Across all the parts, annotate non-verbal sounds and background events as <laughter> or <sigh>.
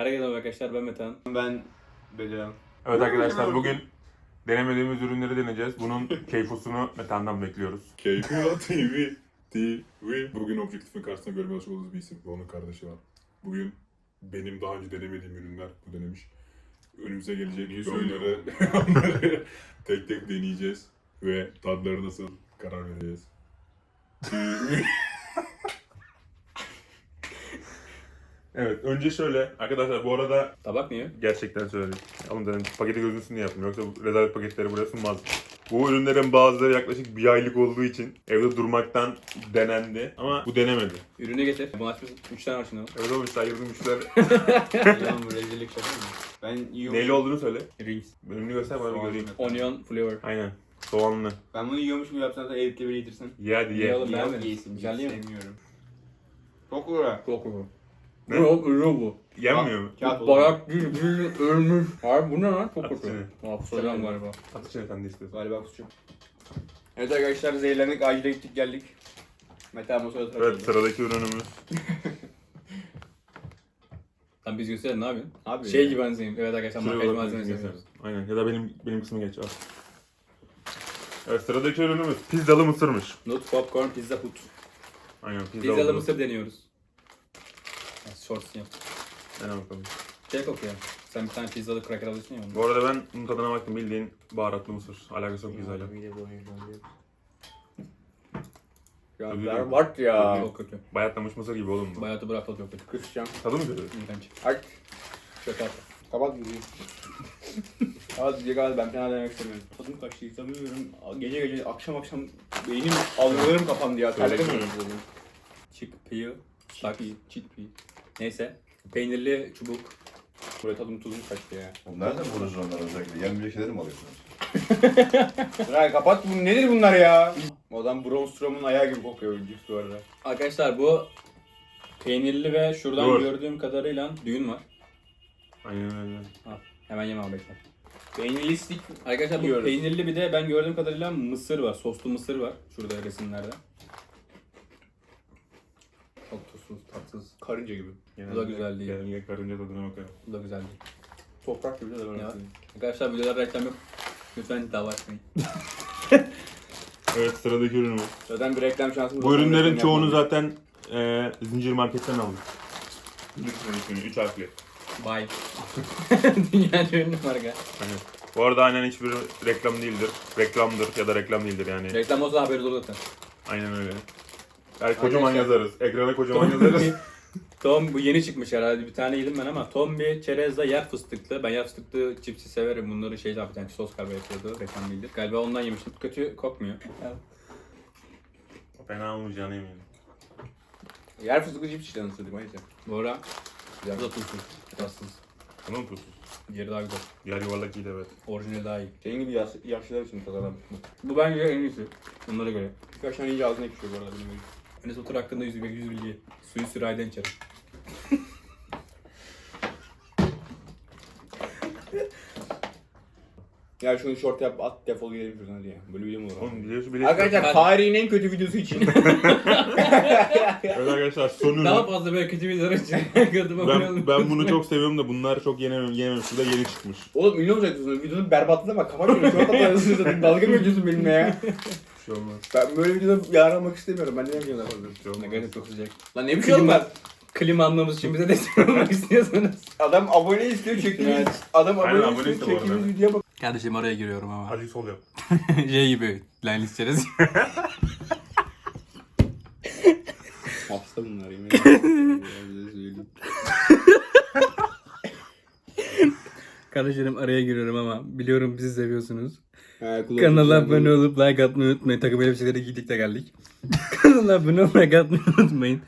Herkese merhaba arkadaşlar ben Metehan. Ben Beliren. Evet arkadaşlar bugün denemediğimiz ürünleri deneyeceğiz. Bunun <laughs> keyfusunu Metan'dan bekliyoruz. KPO TV TV. Bugün objektifin karşısına görmeye alışık bir isim onun kardeşi var. Bugün benim daha önce denemediğim ürünler bu denemiş. Önümüze gelecek ürünleri <laughs> onları tek tek deneyeceğiz ve tadları nasıl karar vereceğiz. <laughs> Evet önce şöyle arkadaşlar bu arada Tabak niye? gerçekten söyledik. Alın dedim paketi gözünsün diye yaptım yoksa bu rezalet paketleri buraya sunmaz. Bu ürünlerin bazıları yaklaşık bir aylık olduğu için evde durmaktan denendi ama bu denemedi. Ürünü getir. Bunu açmışsın. 3 tane var şimdi. Evet olmuş ayırdım müşteri. Yalan <laughs> bu rezillik şaka mı? Ben yiyorum. Neyle olduğunu söyle. Rings. Ürünü göster bana bir göreyim. Onion flavor. Aynen. Soğanlı. Ben bunu yiyormuş gibi yapsan da editle beni yedirsin. Ye hadi Ye ye. oğlum. Yok beğenmedim. Güzel değil mi? Sevmiyorum. Çok uğra. Ne? O? Ürün bu. Yenmiyor mu? Kağıt olur. Bayağı bir bir ölmüş. Abi bu ne lan? Çok kötü. kusacağım galiba. At içine sen de istiyorsan. Galiba kusacağım. Evet arkadaşlar zehirlendik. Acile gittik geldik. Mete masaya tıraş Evet oldu. sıradaki ürünümüz. <laughs> Lan biz gösterelim ne yapıyorsun? Abi Şey ya. gibi benzeyim. Evet arkadaşlar Şuraya makyaj malzemesi yapıyoruz. Aynen ya da benim benim kısmı geç al. Evet sıradaki ürünümüz pizzalı mısırmış. Nut, popcorn, pizza hut. Aynen pizza Pizzalı oldu. mısır deniyoruz. Ya, Shorts yap. Aynen bakalım. Şey kokuyor. Sen bir tane pizzalı cracker alıyorsun ya. Bu arada ben bunun tadına baktım bildiğin baharatlı mısır. Alakası yok pizzayla. Ya Öyle berbat ya. Çok kötü. Bayatlamış mısır gibi oğlum bu. Bayatı bırak tadı çok kötü. Kısacağım. Tadı mı kötü? İğrenç. Aç. Şaka. Kapat videoyu. Kapat videoyu kapat ben fena demek istemiyorum. Tadım kaçtı istemiyorum. Gece gece akşam akşam beynim algılarım kapandı ya. Söyle Terlemiyorum. Chickpea. Chickpea. Chickpea. Neyse. Peynirli çubuk. Buraya tadım tuzum kaçtı ya. Nereden bulursunuz onları özellikle? Yenmeyecek şeyleri mi alıyorsunuz? <laughs> Ya kapat bunu nedir bunlar ya? O adam Bronstrom'un ayağı gibi kokuyor cips bu arada. Arkadaşlar bu peynirli ve şuradan Dur. gördüğüm kadarıyla düğün var. Aynen öyle. Hemen yeme abi bekle. Peynirli stick Arkadaşlar bu Yiyoruz. peynirli bir de ben gördüğüm kadarıyla mısır var. Soslu mısır var. Şurada resimlerde. Çok tatsız. karınca gibi. Bu da güzel değil. Genellikle karınca tadına bakarım. Bu da güzel değil. Toprak gibi de ben Ya. öyle Arkadaşlar videoda reklam yok. Lütfen dava açmayın. <laughs> Evet sıradaki ürünümüz. Zaten bir reklam şansımız Bu ürünlerin çoğunu zaten e, zincir marketten aldık. Lütfen ismini 3 harfli. Bye. <laughs> Dünya ünlü marka. Bu arada aynen hiçbir reklam değildir. Reklamdır ya da reklam değildir yani. Reklam olsa haberi olur zaten. Aynen öyle. Yani kocaman Arkadaşlar- yazarız. Ekrana kocaman yazarız. <laughs> Tom bu yeni çıkmış herhalde bir tane yedim ben ama Tom bir çerezle yer fıstıklı. Ben yer fıstıklı cipsi severim. Bunları şey yapacağım sos galiba yapıyordu. Reklam değildir. Galiba ondan yemiştim. Kötü kokmuyor. Fena olmayacağına eminim. Yer fıstıklı cips işte nasıl diyeyim neyse. Bu ara bu da tuzsuz. Tatsız. Bunun tuzsuz. Diğeri daha güzel. Diğer yuvarlak iyi de evet. Orijinali daha iyi. Senin gibi yaş, yaşlılar için tasarlanmış bu. Bu bence en iyisi. Bunlara göre. Birkaç tane iyice ağzına ekşiyor bu arada benim gibi. Enes Otur hakkında yüz, yüz bilgi. Suyu sürahiden içerim. <laughs> Ya şunu short yap at defol gidelim şuradan hadi ya. Böyle video mu olur? Oğlum biliyorsun biliyorsun. Arkadaşlar tarihin en kötü videosu için. <laughs> Evet arkadaşlar son ürün. Daha fazla böyle kötü videolar için kanalıma abone olun. Ben, ben bunu <laughs> çok seviyorum da bunlar çok yenemem yenemem. Şu da yeni çıkmış. Oğlum ünlü olacaksın. Videonun berbatlığına bak. Şunu. Short atarsın zaten. Dalga mı geçiyorsun benimle ya? Şey olmaz. Ben böyle videoda yar almak istemiyorum. Ben ne daha fazla? Bir şey olmaz. Negatif çok sıcak. Lan ne bir şey olmaz. Klima almamız için bize destek olmak istiyorsanız. Adam abone istiyor çektiğimiz. Evet. Adam Aynen, abone abone istiyor istiyor bu arada. çektiğimiz videoya bak. Kardeşim araya giriyorum ama. Hadi sol yap. <laughs> şey gibi. Line içeriz. <laughs> Hasta bunlar yemin ederim. <laughs> Kardeşlerim araya giriyorum ama biliyorum bizi seviyorsunuz. Ha, Kanala abone olup like atmayı unutmayın. Takım elbiseleri giydik de geldik. <laughs> Kanala abone olup like atmayı unutmayın.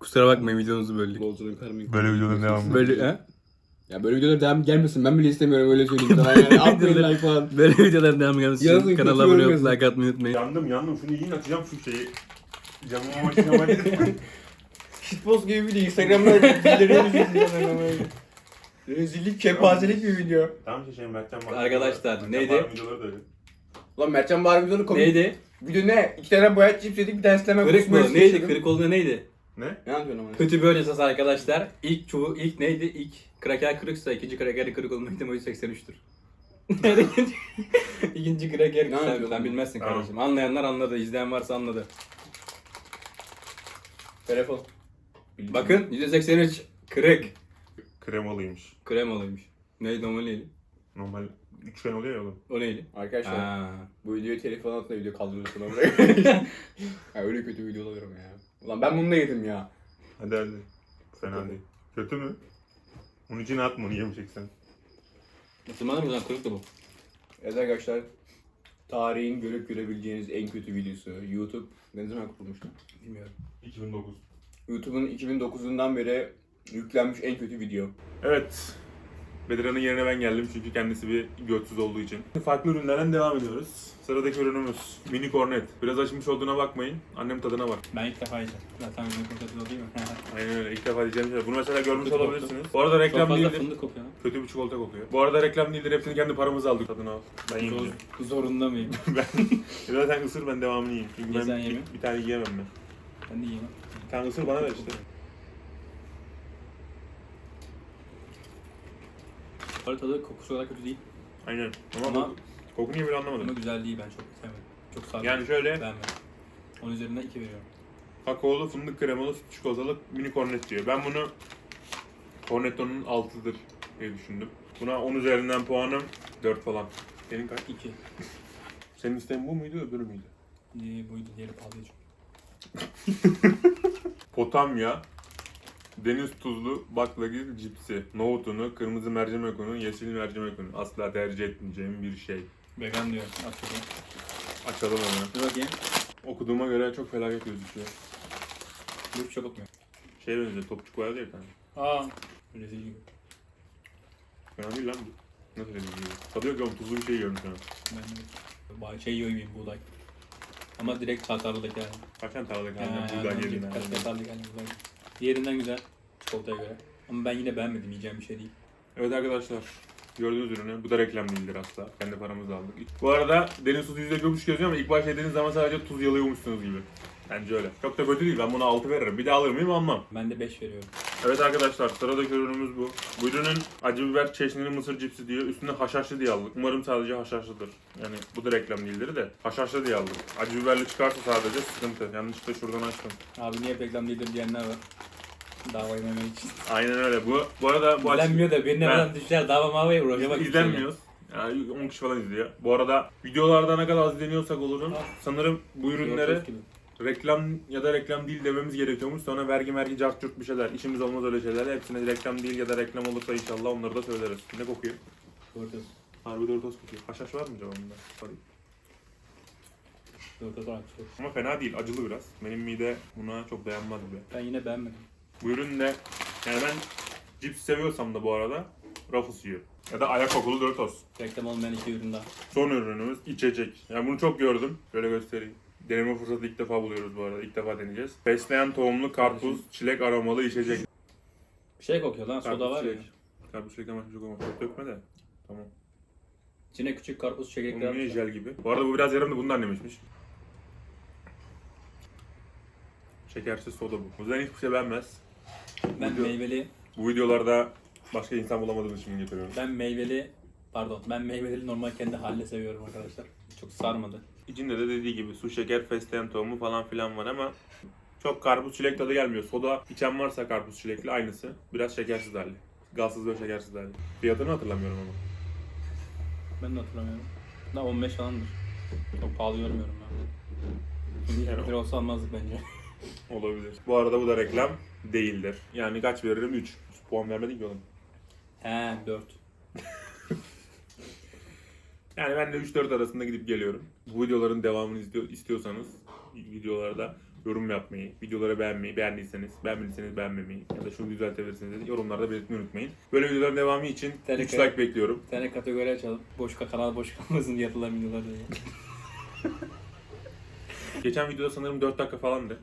Kusura bakmayın videonuzu böldük. Futbolcunun karmik- Böyle videoların devamı. Böyle ha? Ya böyle videolar devam gelmesin. Ben bile istemiyorum öyle söyleyeyim sana. Yani <laughs> atmayın like falan. Böyle videoların devam gelmesi Yazın, kanala abone olup like atmayı unutmayın. Yandım yandım. Şunu yiyin atacağım şu şeyi. Camıma makinama <laughs> Shitpost gibi bir video. Instagram'da videoları izliyorsun. Rezillik, kepazelik bir video. Tamam şey şey Mertcan var. Arkadaşlar, Mertcan neydi? videoları da öyle. Lan Mertcan Bahar videoları komik. Neydi? Video ne? İki tane boyat cips yedik bir tane sileme Kırık mı? Neydi? Kırık olduğunda neydi? Ne? Ne yapıyorsun ama? Kötü bir öncesi arkadaşlar. İlk çubuğu, ilk neydi? İlk kraker kırıksa ikinci kraker kırık olma ihtimali 83'tür. ikinci, <laughs> ikinci kraker Ne sen, yapıyorsun? sen bilmezsin Tamam. kardeşim. Anlayanlar anladı, izleyen varsa anladı. Telefon. Bakın %83 kırık. Kremalıymış. Kremalıymış. Neydi o neydi? Normal üçgen oluyor ya oğlum. O neydi? Arkadaşlar Ha. bu videoyu telefon altında video kaldırırsın ama <laughs> ya öyle kötü video oluyorum ya. Ulan ben bunu da yedim ya. Hadi hadi. Fena değil. Kötü mü? Onun için atma onu yemeyeceksen. Isınmadı mı lan? Kırıktı bu. Evet arkadaşlar tarihin görüp görebileceğiniz en kötü videosu. YouTube ne zaman kurulmuştu? Bilmiyorum. 2009. YouTube'un 2009'undan beri yüklenmiş en kötü video. Evet. Bedirhan'ın yerine ben geldim çünkü kendisi bir götsüz olduğu için. Farklı ürünlerden devam ediyoruz. Sıradaki ürünümüz mini kornet. Biraz açmış olduğuna bakmayın. Annem tadına bak. Ben ilk defa yiyeceğim. Zaten bir kokusu değil mi? <laughs> Aynen öyle. İlk defa diyeceğim şey. Bunu mesela görmüş Fındık olabilirsiniz. Bu arada Çok reklam fazla değildir. fındık kokuyor. Kötü bir çikolata kokuyor. Bu arada reklam değildir. Hepsini kendi paramızla aldık. Tadını al. Ben yemeyeceğim. Zor, zorunda mıyım? <laughs> Ya sen ısır ben devamını yiyeyim. Çünkü ben bir, bir tane yiyemem ben. ben de yiyemem. Sen ısır bana ver işte. Arada tadı kokusu olarak kötü değil. Aynen. Ama, Ama- koku- koku niye böyle anlamadım. Ama güzel değil ben çok sevmedim. Çok sardım. Yani şöyle Beğenmedim. Onun üzerinden 2 veriyorum. kakaolu, fındık kremalı, süt çikolatalı mini kornet diyor. Ben bunu Cornetto'nun altıdır diye düşündüm. Buna 10 üzerinden puanım 4 falan. Senin kaç? 2. <laughs> Senin isteğin bu muydu öbürü müydü? Ee, buydu diğeri pahalı çünkü. <laughs> Potamya, deniz tuzlu baklagil cipsi, nohutunu, kırmızı mercimek unu, yeşil mercimek unu. Asla tercih etmeyeceğim bir şey. Vegan diyor. Açıyorum. Açalım onu. Dur bakayım. Okuduğuma göre çok felaket gözüküyor. Bu bir şey kokmuyor. Şey benziyor, topçuk vardı ya kanka. Aa. Rezil gibi. Fena değil lan bu. Nasıl dedim gibi. Tadı yok ama tuzlu bir şey yiyorum şu an. Ben de Bay şey yiyor gibiyim buğday. Ama direkt Tatarlı'daki yani. Kaçan tarlada Yani, kaldı buğday yerinden. Kaç Tatarlı'daki yani buğday. Diğerinden güzel. Çikolataya göre. Ama ben yine beğenmedim. Yiyeceğim bir şey değil. Evet arkadaşlar. Gördüğünüz ürünü. Bu da reklam değildir asla. Kendi paramızla aldık. Bu arada deniz tuzu yüzde gömüş gözüyor ama ilk başta yediğiniz zaman sadece tuz yalıyormuşsunuz gibi. Bence öyle. Çok da kötü değil. Ben buna 6 veririm. Bir de alır mıyım almam. Ben de 5 veriyorum. Evet arkadaşlar sıradaki ürünümüz bu. Bu ürünün acı biber çeşnili mısır cipsi diyor. Üstünde haşhaşlı diye aldık. Umarım sadece haşhaşlıdır. Yani bu da reklam değildir de. Haşhaşlı diye aldık. Acı biberli çıkarsa sadece sıkıntı. Yanlışlıkla şuradan açtım. Abi niye reklam değildir diyenler var. Dava yememek için. Aynen öyle. Bu bu arada bu İzlenmiyor da birine Ben- falan düşer dava mavaya uğraşıyor. Biz izlenmiyoruz. Yani 10 kişi falan izliyor. Bu arada videolarda ne kadar izleniyorsak olurun. Sanırım bu ürünlere reklam ya da reklam değil dememiz gerekiyormuş. Sonra vergi mergi cart curt bir şeyler. İşimiz olmaz öyle şeyler. Hepsine reklam değil ya da reklam olursa inşallah onları da söyleriz. Ne kokuyor? Doritos. Harbi Doritos kokuyor. Haşhaş var mı acaba bunda? Var. şey. Ama fena değil. Acılı biraz. Benim mide buna çok dayanmaz gibi. Ben yine beğenmedim. Bu ürün de yani ben cips seviyorsam da bu arada Ruffles yiyor. Ya da ayak kokulu Doritos. Reklam olmayan iki ürün daha. Son ürünümüz içecek. Yani bunu çok gördüm. Şöyle göstereyim. Deneme fırsatı ilk defa buluyoruz bu arada. İlk defa deneyeceğiz. Fesleğen tohumlu karpuz, çilek aromalı içecek. Bir şey kokuyor lan. Soda var ya. çilek. Karpuz çilek ama çok olmaz. Çok dökme de. Tamam. İçine küçük karpuz çekirdekler Bunun niye atmışlar. jel gibi. Bu arada bu biraz yarım da bundan demişmiş. Şekersiz soda bu. Bu yüzden hiçbir şey beğenmez. Ben Video- meyveli, Bu videolarda başka insan bulamadığım için getiriyorum. ben meyveli, pardon ben meyveli normal kendi haline seviyorum arkadaşlar. Çok sarmadı. İçinde de dediği gibi su, şeker, fesleğen tohumu falan filan var ama çok karpuz çilek tadı gelmiyor. Soda içen varsa karpuz çilekli aynısı. Biraz şekersiz hali. Gazsız ve şekersiz hali. Fiyatını hatırlamıyorum ama. Ben de hatırlamıyorum. Da 15 falandır. Çok pahalı görmüyorum ben. Yani 1 olsa almazdık bence. Olabilir. Bu arada bu da reklam değildir. Yani kaç veririm? 3. Puan vermedin ki oğlum. He 4. <laughs> Yani ben de 3-4 arasında gidip geliyorum. Bu videoların devamını izliyor, istiyorsanız videolarda yorum yapmayı, videoları beğenmeyi, beğendiyseniz, beğenmediyseniz beğenmemeyi ya da şunu düzeltebilirsiniz de yorumlarda belirtmeyi unutmayın. Böyle videoların devamı için 3 Tehlike. like bekliyorum. Bir tane kategori açalım. Boş ka- kanal boş kalmasın diye atılan videolar diye. Geçen videoda sanırım 4 dakika falandı.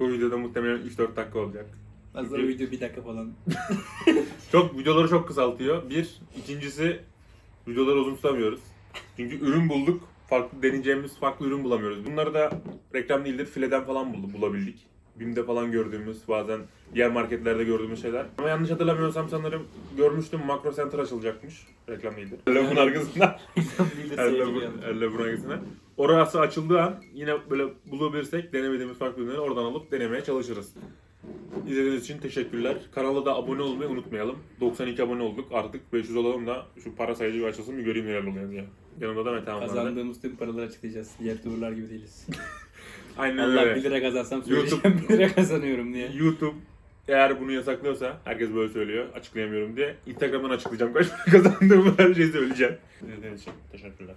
Bu videoda muhtemelen 3-4 dakika olacak. Aslında Çünkü- video bir dakika falan. <laughs> Çok videoları çok kısaltıyor. Bir, ikincisi videoları uzun tutamıyoruz. Çünkü ürün bulduk. Farklı deneyeceğimiz farklı ürün bulamıyoruz. Bunları da reklam değildir. Fileden falan bulduk, bulabildik. BİM'de falan gördüğümüz, bazen diğer marketlerde gördüğümüz şeyler. Ama yanlış hatırlamıyorsam sanırım görmüştüm Makro Center açılacakmış. Reklam değildir. Lavabonun arkasında. Lavabonun arkasına. Orası açıldığı an yine böyle bulabilirsek denemediğimiz farklı ürünleri oradan alıp denemeye çalışırız. İzlediğiniz için teşekkürler. Kanala da abone olmayı unutmayalım. 92 abone olduk. Artık 500 olalım da şu para sayıcı bir açılsın bir göreyim neler oluyor diye. Yanımda da Mete Han vardı. Kazandığımız tüm paraları açıklayacağız. Diğer turlar gibi değiliz. <laughs> Aynen Allah öyle. 1 lira kazansam YouTube- söyleyeceğim 1 lira kazanıyorum diye. YouTube eğer bunu yasaklıyorsa, herkes böyle söylüyor, açıklayamıyorum diye Instagram'dan açıklayacağım kaç para kazandığımı her şeyi söyleyeceğim. İzlediğiniz için teşekkürler.